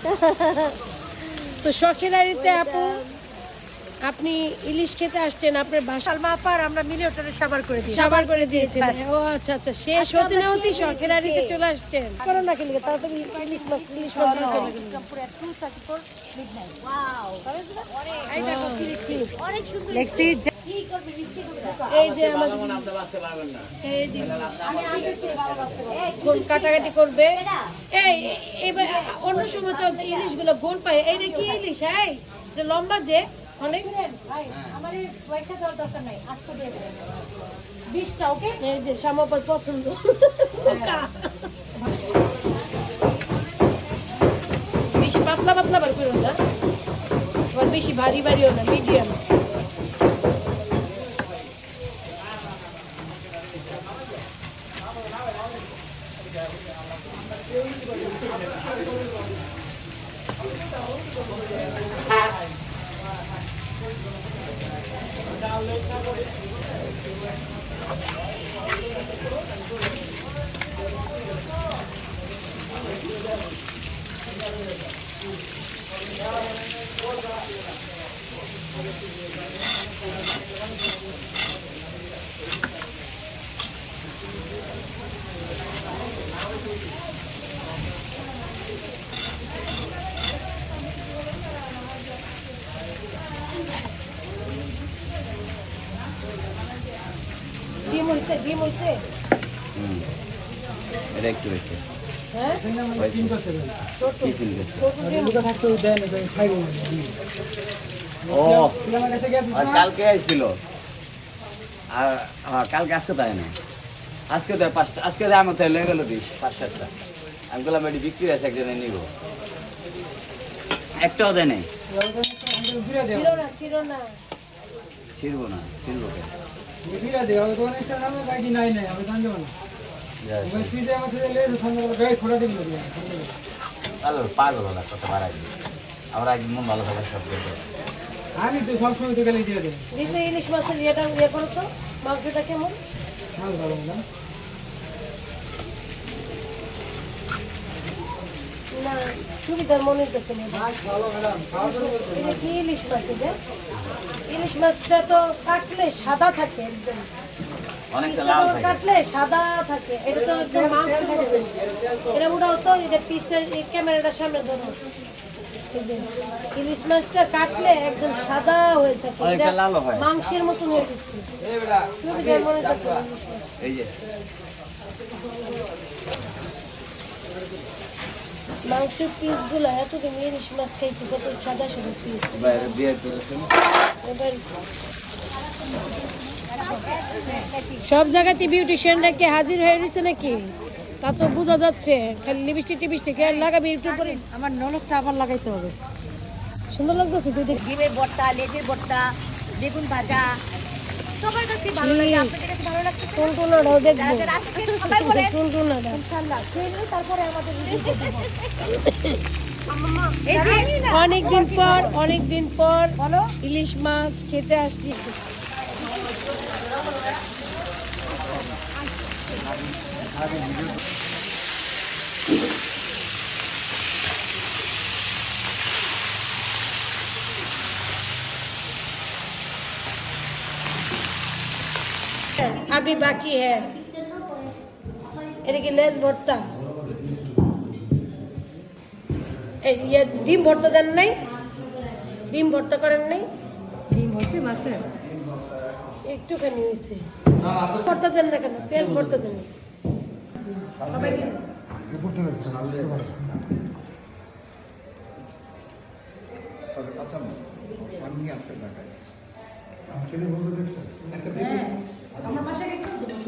তো শখের আড়িতে আপু আপনি ইলিশ খেতে আসছেন আপনার বাসা সালমা আপা আর আমরা মিলে ওটা সাবার করে দিই সাবার করে দিয়েছেন ও আচ্ছা আচ্ছা শেষ হতে না হতে শখের আড়িতে চলে আসছেন করো না খেলে তাড়াতাড়ি ইলিশ মাছ ইলিশ মাছ চলে গেলেন। এই দেখো কি লিখছি। লেখছি এই যে এই কাটাকাটি করবে। এই এবার অন্য সময় তো গুলো পায়। এইটা কি ইলিশ? এই লম্বা যে, অনেক। আমার পয়সা দেওয়ার দরকার নাই আজকে দিয়ে দেবেন বিশটা ওকে এই যে পছন্দ। বেশি পাতলা পাতলা বার করুন না। বেশি ভারী, ভারীও না মিডিয়াম ডিম হইছে ডিম হইছে? এটা একটু হয়েছে হ্যাঁ? ও আর কালকে আইছিল। আর কালকে আজকে তাই না। আজকে দেয় পাঁচটা আজকে দেয় আমার তাই লেগে গেল বিশ পাঁচ সাতটা। আমি বললাম এটি বিক্রি আছে একজনে নিব। একটাও দেয় নাই। ছিড়বো না ছিড়বো কেন? পাগল ওরা কত বার আগে আমরা একদিন মন ভালো থাকার সব দেখব। আমি তো সবসময় তো গেলে দিয়ে দেবো ইলিশ মাছের ইয়েটা ইয়ে করো তো মাংসটা কেমন? মাছ ভালো। সুবিধার মনে হইতেছে মাছ কি ইলিশ মাছ এটা? ইলিশ মাছটা তো কাটলে সাদা থাকে একদম। কাটলে সাদা থাকে। এটা তো একদম মাংস এটা উঠাও তো এটা পিসটা এই ক্যামেরাটার সামনে ধরো। ইলিশ মাছটা কাটলে একদম সাদা হয়ে থাকে। মাংসের মতন হয়ে গেছে। সুবিধার মনে হইতেছে ইলিশ মাছ এই যে মাংস পিসগুলো এতদিন ইলিশ মাছ খাইছি কত সাদা সাদা পিস বাইরে বিয়ে করেছেন? এবার সব জায়গাতে বিউটিশিয়ানরা কি হাজির হয়ে রয়েছে নাকি? তা তো বোঝা যাচ্ছে খালি লিপস্টিক টিপস্টিক আর লাগাবি একটু পরে আমার নলকটা আবার লাগাইতে হবে। সুন্দর লাগতেছে তুই ডিমের ভর্তা লেজের ভর্তা বেগুন ভাজা সবার কাছে ভালো লাগে আপনাদের কাছে ভালো লাগছে টুনটুনাটাও দেখব। সবাই বলে টুনটুনাটা। ইনশাআল্লাহ খেলে তারপরে আমাদের review দেব। এই যে অনেক দিন পর অনেক দিন পর ইলিশ মাছ খেতে আসছি। अभी बाकी है এটা কি লেজ ভর্তা এই ইয়ে ডিম ভর্তা দেন নাই ডিম ভর্তা করেন নাই ডিম হচ্ছে মাছের একটুখানি হয়েছে ভর্তা দেন না কেন পেঁয়াজ ভর্তা দেন সবাই কি আমার বাসায়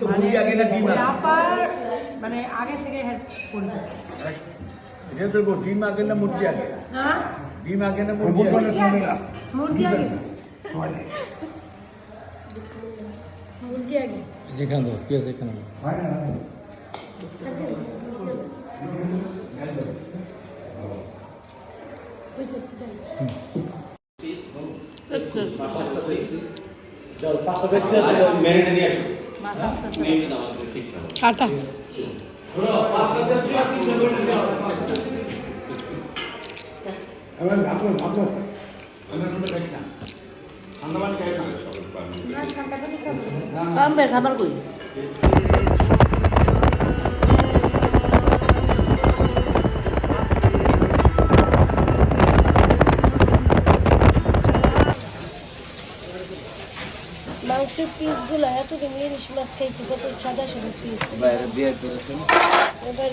মুরগি আগে না ডিম আগে আপার মানে আগে থেকে হেড পরিচিত এটা তো বল, ডিম আগে না মুরগি আগে হ্যাঁ ডিম আগে না ওর মুরগি বলতে আগে হবে না মুরগি আগে হয় মুরগি আগে যেখানে দাও পেঁয়াজ এখানে দাও হয় না হয় না। কাটা এবার ভাবলো ভাবলো কামের খাবার কই? মাংসের পিসগুলো এতদিন ইলিশ মাছ খাইছি কত সাদা সাদা পিস করেছেন? এবার